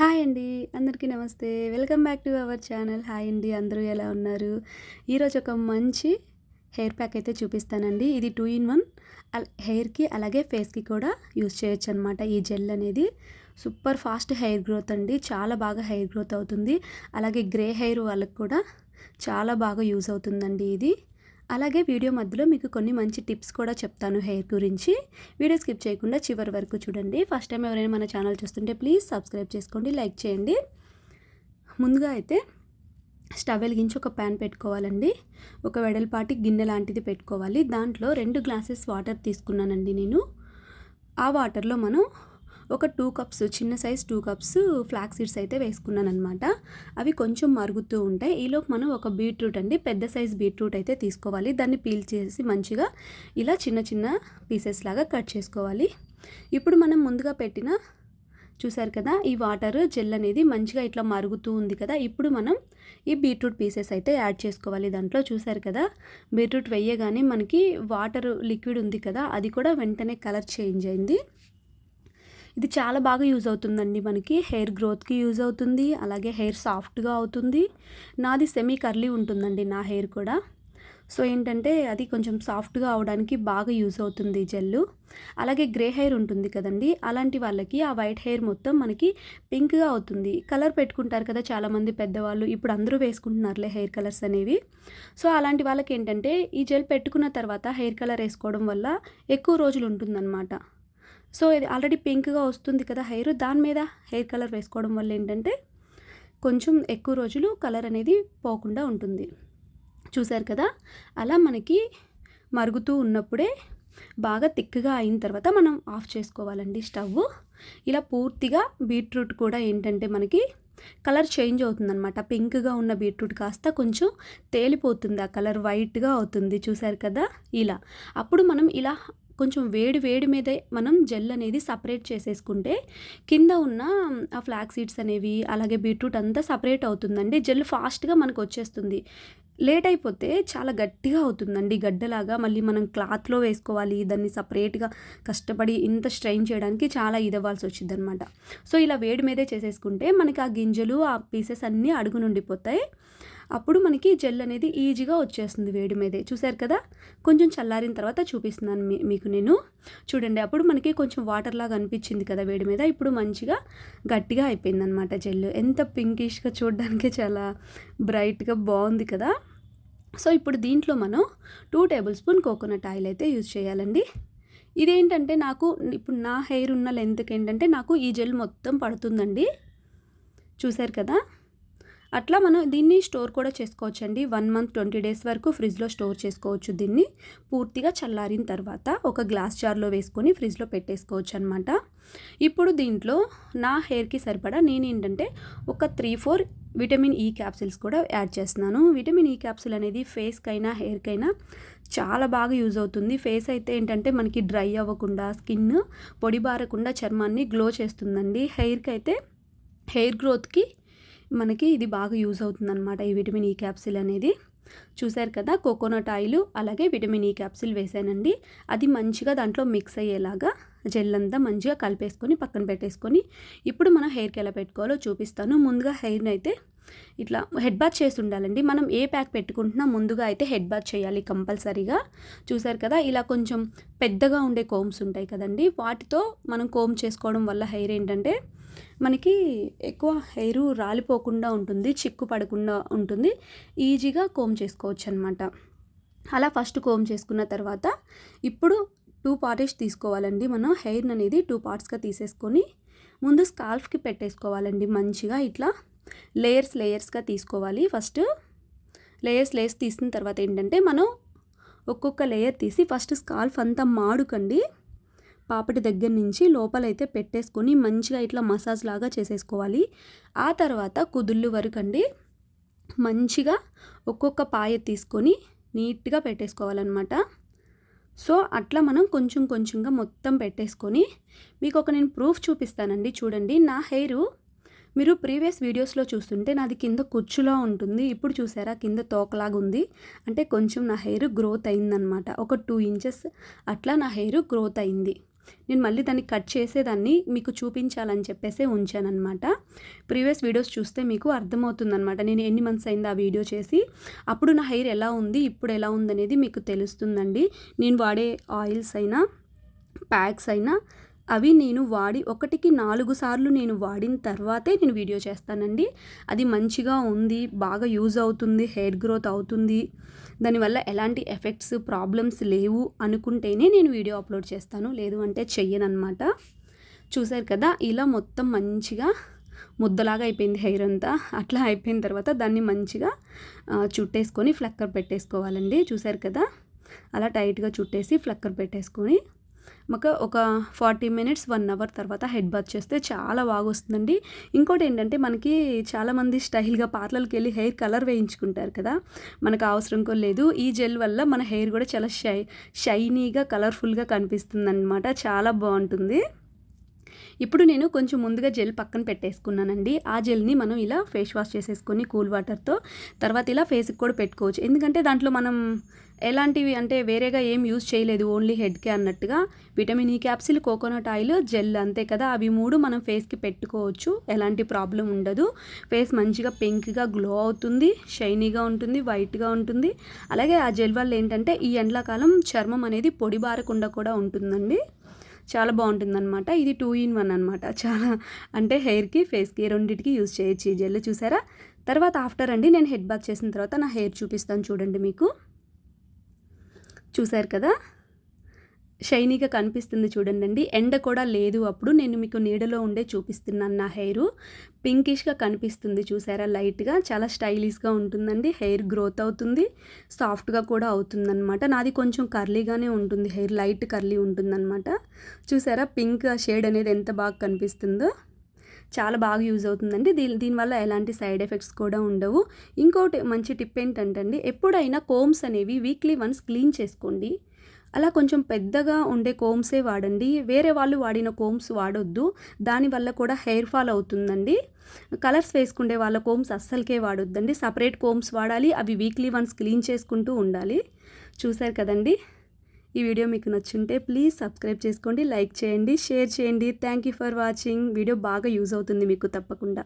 Hi అండి అందరికీ నమస్తే. Welcome back to our channel. Hi అండి అందరూ ఎలా ఉన్నారు? ఈరోజు ఒక మంచి హెయిర్ ప్యాక్ అయితే చూపిస్తానండి. ఇది టూ ఇన్ వన్. హెయిర్కి అలాగే ఫేస్కి కూడా యూస్ చేయొచ్చు అనమాట ఈ జెల్ అనేది సూపర్ ఫాస్ట్ హెయిర్ గ్రోత్ అండి. చాలా బాగా హెయిర్ గ్రోత్ అవుతుంది. అలాగే గ్రే హెయిర్ వాళ్ళకి కూడా చాలా బాగా యూజ్ అవుతుందండి ఇది. అలాగే వీడియో మధ్యలో మీకు కొన్ని మంచి టిప్స్ కూడా చెప్తాను హెయిర్ గురించి. వీడియో స్కిప్ చేయకుండా చివరి వరకు చూడండి. ఫస్ట్ టైం ఎవరైనా మన ఛానల్ చూస్తుంటే ప్లీజ్ సబ్స్క్రైబ్ చేసుకోండి లైక్ చేయండి. ముందుగా అయితే స్టవ్ వెలిగించి ఒక ప్యాన్ పెట్టుకోవాలండి. ఒక వెడల్పాటి గిన్నె లాంటిది పెట్టుకోవాలి. దాంట్లో రెండు గ్లాసెస్ వాటర్ తీసుకున్నానండి నేను. ఆ వాటర్లో మనం ఒక టూ కప్స్ చిన్న size two cups flax seeds అయితే వేసుకున్నాను అనమాట అవి కొంచెం మరుగుతూ ఉంటాయి. ఈలోపు మనం ఒక బీట్రూట్ అండి పెద్ద సైజ్ బీట్రూట్ అయితే తీసుకోవాలి. దాన్ని పీల్ చేసి మంచిగా ఇలా చిన్న చిన్న పీసెస్ లాగా కట్ చేసుకోవాలి. ఇప్పుడు మనం ముందుగా పెట్టిన చూసారు కదా ఈ వాటర్ జెల్ అనేది మంచిగా ఇట్లా మరుగుతూ ఉంది కదా ఇప్పుడు మనం ఈ బీట్రూట్ పీసెస్ అయితే యాడ్ చేసుకోవాలి దాంట్లో. చూసారు కదా బీట్రూట్ వేయగానే మనకి వాటర్ లిక్విడ్ ఉంది కదా అది కూడా వెంటనే కలర్ చేంజ్ అయింది. ఇది చాలా బాగా యూజ్ అవుతుందండి మనకి. హెయిర్ గ్రోత్కి యూజ్ అవుతుంది అలాగే హెయిర్ సాఫ్ట్గా అవుతుంది. నాది సెమీ కర్లీ ఉంటుందండి నా హెయిర్ కూడా. సో ఏంటంటే అది కొంచెం సాఫ్ట్గా అవడానికి బాగా యూజ్ అవుతుంది జెల్లు. అలాగే గ్రే హెయిర్ ఉంటుంది కదండి అలాంటి వాళ్ళకి ఆ వైట్ హెయిర్ మొత్తం మనకి పింక్గా అవుతుంది. కలర్ పెట్టుకుంటారు కదా చాలామంది పెద్దవాళ్ళు ఇప్పుడు అందరూ వేసుకుంటున్నారులే హెయిర్ కలర్స్ అనేవి. సో అలాంటి వాళ్ళకి ఏంటంటే ఈ జెల్ పెట్టుకున్న తర్వాత హెయిర్ కలర్ వేసుకోవడం వల్ల ఎక్కువ రోజులు ఉంటుందన్నమాట. సో ఇది ఆల్రెడీ పింక్గా వస్తుంది కదా హెయిర్. దాని మీద హెయిర్ కలర్ వేసుకోవడం వల్ల ఏంటంటే కొంచెం ఎక్కువ రోజులు కలర్ అనేది పోకుండా ఉంటుంది. చూసారు కదా? అలా మనకి మరుగుతూ ఉన్నప్పుడే బాగా తిక్కగా అయిన తర్వాత మనం ఆఫ్ చేసుకోవాలండి స్టవ్. ఇలా పూర్తిగా బీట్రూట్ కూడా ఏంటంటే మనకి కలర్ చేంజ్ అవుతుందన్నమాట. పింక్గా ఉన్న బీట్రూట్ కాస్త కొంచెం తేలిపోతుంది. ఆ కలర్ వైట్గా అవుతుంది. చూసారు కదా? ఇలా. అప్పుడు మనం ఇలా కొంచెం వేడి వేడి మీదే మనం జెల్ అనేది సపరేట్ చేసేసుకుంటే కింద ఉన్న ఆ ఫ్లాక్ సీడ్స్ అనేవి అలాగే బీట్రూట్ అంతా సపరేట్ అవుతుందండి. జెల్ ఫాస్ట్గా మనకు వచ్చేస్తుంది. లేట్ అయిపోతే చాలా గట్టిగా అవుతుందండి గడ్డలాగా. మళ్ళీ మనం క్లాత్లో వేసుకోవాలి. దాన్ని సపరేట్గా కష్టపడి ఇంత స్ట్రెయిన్ చేయడానికి చాలా ఇదవ్వాల్సి వచ్చింది అనమాట సో ఇలా వేడి మీదే చేసేసుకుంటే మనకి ఆ గింజలు ఆ పీసెస్ అన్నీ అడుగు నుండిపోతాయి. అప్పుడు మనకి జెల్ అనేది ఈజీగా వచ్చేస్తుంది వేడి మీదే. చూసారు కదా? కొంచెం చల్లారిన తర్వాత చూపిస్తున్నాను మీకు నేను. చూడండి అప్పుడు మనకి కొంచెం వాటర్ లాగా అనిపించింది కదా వేడి మీద. ఇప్పుడు మంచిగా గట్టిగా అయిపోయింది అనమాట జెల్ ఎంత పింకిష్గా చూడడానికి చాలా బ్రైట్గా బాగుంది కదా? సో ఇప్పుడు దీంట్లో మనం two tablespoon coconut oil అయితే యూజ్ చేయాలండి. ఇదేంటంటే నాకు ఇప్పుడు నా హెయిర్ ఉన్న లెంత్కి ఏంటంటే నాకు ఈ జెల్ మొత్తం పడుతుందండి. చూశారు కదా? అట్లా మనం దీన్ని స్టోర్ కూడా చేసుకోవచ్చు అండి వన్ మంత్ ట్వంటీ డేస్ వరకు ఫ్రిడ్జ్లో స్టోర్ చేసుకోవచ్చు దీన్ని. పూర్తిగా చల్లారిన తర్వాత ఒక గ్లాస్ జార్లో వేసుకొని ఫ్రిడ్జ్లో పెట్టేసుకోవచ్చు అనమాట ఇప్పుడు దీంట్లో నా హెయిర్కి సరిపడా నేను ఏంటంటే ఒక three four vitamin E capsules కూడా యాడ్ చేస్తున్నాను. విటమిన్ ఈ క్యాప్సిల్ అనేది ఫేస్కైనా హెయిర్కైనా చాలా బాగా యూజ్ అవుతుంది. ఫేస్ అయితే ఏంటంటే మనకి డ్రై అవ్వకుండా స్కిన్ పొడిబారకుండా చర్మాన్ని గ్లో చేస్తుందండి. హెయిర్కి అయితే హెయిర్ గ్రోత్కి మనకి ఇది బాగా యూజ్ అవుతుంది అనమాట ఈ విటమిన్ ఈ క్యాప్సిల్ అనేది. చూశారు కదా కోకోనట్ ఆయిల్ అలాగే విటమిన్ ఈ క్యాప్సిల్ వేసానండి. అది మంచిగా దాంట్లో మిక్స్ అయ్యేలాగా జెల్ అంతా మంచిగా కలిపేసుకొని పక్కన పెట్టేసుకొని ఇప్పుడు మనం హెయిర్కి ఎలా పెట్టుకోవాలో చూపిస్తాను. ముందుగా హెయిర్ని అయితే ఇట్లా హెడ్ బాత్ చేసి ఉండాలండి మనం ఏ ప్యాక్ పెట్టుకుంటున్నా ముందుగా అయితే హెడ్ బాత్ చేయాలి కంపల్సరీగా. చూసారు కదా ఇలా కొంచెం పెద్దగా ఉండే కోమ్స్ ఉంటాయి కదండి. వాటితో మనం కోమ్ చేసుకోవడం వల్ల హెయిర్ ఏంటంటే మనకి ఎక్కువ హెయిర్ రాలిపోకుండా ఉంటుంది చిక్కు పడకుండా ఉంటుంది. ఈజీగా కోమ్ చేసుకోవచ్చు అనమాట అలా ఫస్ట్ కోమ్ చేసుకున్న తర్వాత ఇప్పుడు టూ పార్టీస్ తీసుకోవాలండి మనం. హెయిర్ అనేది టూ పార్ట్స్గా తీసేసుకొని ముందు స్కాల్ఫ్కి పెట్టేసుకోవాలండి మంచిగా ఇట్లా. లేయర్స్ లేయర్స్గా తీసుకోవాలి. ఫస్ట్ లేయర్స్ లేయర్స్ తీసిన తర్వాత ఏంటంటే మనం ఒక్కొక్క లేయర్ తీసి ఫస్ట్ స్కాల్ఫ్ అంతా మాడుకండి. పాపటి దగ్గర నుంచి లోపలైతే పెట్టేసుకొని మంచిగా ఇట్లా మసాజ్ లాగా చేసేసుకోవాలి. ఆ తర్వాత కుదుళ్ళు వరకు అండి మంచిగా ఒక్కొక్క పాయ తీసుకొని నీట్గా పెట్టేసుకోవాలన్నమాట. సో అట్లా మనం కొంచెం కొంచెంగా మొత్తం పెట్టేసుకొని మీకు ఒక నేను ప్రూఫ్ చూపిస్తానండి. చూడండి నా హెయిర్ మీరు ప్రీవియస్ వీడియోస్లో చూస్తుంటే నాది కింద కుచ్చులా ఉంటుంది. ఇప్పుడు చూసారా? కింద తోకలాగా ఉంది. అంటే కొంచెం నా హెయిర్ గ్రోత్ అయిందనమాట. ఒక టూ ఇంచెస్ అట్లా నా హెయిర్ గ్రోత్ అయింది. నేను మళ్ళీ దాన్ని కట్ చేసేదాన్ని మీకు చూపించాలని చెప్పేసి ఉంచానమాట ప్రీవియస్ వీడియోస్ చూస్తే మీకు అర్థమవుతుందనమాట. నేను ఎన్ని మంత్స్ అయింది ఆ వీడియో చేసి అప్పుడు నా హెయిర్ ఎలా ఉంది ఇప్పుడు ఎలా ఉందనేది మీకు తెలుస్తుందండి. నేను వాడే ఆయిల్స్ అయినా ప్యాక్స్ అయినా అవి నేను వాడి ఒకటికి నాలుగు సార్లు నేను వాడిన తర్వాతే నేను వీడియో చేస్తానండి. అది మంచిగా ఉంది బాగా యూజ్ అవుతుంది హెయిర్ గ్రోత్ అవుతుంది. దానివల్ల ఎలాంటి ఎఫెక్ట్స్ ప్రాబ్లమ్స్ లేవు అనుకుంటేనే నేను వీడియో అప్లోడ్ చేస్తాను. లేదు అంటే చెయ్యనమాట చూశారు కదా ఇలా మొత్తం మంచిగా ముద్దలాగా అయిపోయింది హెయిర్ అంతా. అట్లా అయిపోయిన తర్వాత దాన్ని మంచిగా చుట్టేసుకొని ఫ్లక్కర్ పెట్టేసుకోవాలండి. చూశారు కదా అలా టైట్గా చుట్టేసి ఫ్లక్కర్ పెట్టేసుకొని మాకు ఒక ఫార్టీ మినిట్స్ వన్ అవర్ తర్వాత హెడ్ బాత్ చేస్తే చాలా బాగా వస్తుందండి ఇంకోటి ఏంటంటే మనకి చాలామంది స్టైల్గా పార్లర్కి వెళ్ళి హెయిర్ కలర్ వేయించుకుంటారు కదా. మనకు అవసరం కూడా లేదు. ఈ జెల్ వల్ల మన హెయిర్ కూడా చాలా షై షైనీగా కలర్ఫుల్గా కనిపిస్తుంది అనమాట చాలా బాగుంటుంది. ఇప్పుడు నేను కొంచెం ముందుగా జెల్ పక్కన పెట్టేసుకున్నానండి. ఆ జెల్ని మనం ఇలా ఫేస్ వాష్ చేసేసుకొని కూల్ వాటర్తో తర్వాత ఇలా ఫేస్కి కూడా పెట్టుకోవచ్చు. ఎందుకంటే దాంట్లో మనం ఎలాంటివి అంటే వేరేగా ఏం యూజ్ చేయలేదు ఓన్లీ హెడ్కే అన్నట్టుగా. Vitamin E capsule coconut oil gel అంతే కదా. అవి మూడు మనం ఫేస్కి పెట్టుకోవచ్చు. ఎలాంటి ప్రాబ్లం ఉండదు. ఫేస్ మంచిగా పింక్గా గ్లో అవుతుంది షైనీగా ఉంటుంది వైట్గా ఉంటుంది. అలాగే ఆ జెల్ వల్ల ఏంటంటే ఈ ఎండాకాలం చర్మం అనేది పొడి బారకుండా కూడా ఉంటుందండి. చాలా బాగుంటుందన్నమాట. ఇది టూ ఇన్ వన్ అనమాట చాలా అంటే హెయిర్కి ఫేస్కి రెండింటికి యూజ్ చేయొచ్చు ఈ జెల్ చూసారా? తర్వాత ఆఫ్టర్ అండి నేను హెడ్ బాత్ చేసిన తర్వాత నా హెయిర్ చూపిస్తాను చూడండి మీకు. చూసారు కదా? షైనీగా కనిపిస్తుంది చూడండి ఎండ కూడా లేదు అప్పుడు. నేను మీకు నీడలో ఉండే చూపిస్తున్నాను నా హెయిర్. పింకిష్గా కనిపిస్తుంది చూసారా? లైట్గా. చాలా స్టైలిష్గా ఉంటుందండి. హెయిర్ గ్రోత్ అవుతుంది. సాఫ్ట్గా కూడా అవుతుందన్నమాట. నాది కొంచెం కర్లీగానే ఉంటుంది. హెయిర్ లైట్ కర్లీ ఉంటుందన్నమాట. చూసారా? పింక్ షేడ్ అనేది ఎంత బాగా కనిపిస్తుందో. చాలా బాగా యూజ్ అవుతుందండి. దీని దీనివల్ల ఎలాంటి సైడ్ ఎఫెక్ట్స్ కూడా ఉండవు. ఇంకోటి మంచి టిప్ ఏంటంటే ఎప్పుడైనా కోమ్స్ అనేవి వీక్లీ వన్స్ క్లీన్ చేసుకోండి. అలా కొంచెం పెద్దగా ఉండే కోమ్సే వాడండి. వేరే వాళ్ళు వాడిన కోమ్స్ వాడొద్దు. దానివల్ల కూడా హెయిర్ ఫాల్ అవుతుందండి. కలర్స్ వేసుకుండే వాళ్ళ కోమ్స్ అస్సలకే వాడొద్దండి. సపరేట్ కోమ్స్ వాడాలి. అవి వీక్లీ వన్స్ క్లీన్ చేసుకుంటూ ఉండాలి. చూశారు కదండి? ఈ వీడియో మీకు నచ్చుంటే ప్లీజ్ సబ్స్క్రైబ్ చేసుకోండి లైక్ చేయండి షేర్ చేయండి. Thank you for watching. Video బాగా యూజ్ అవుతుంది మీకు తప్పకుండా.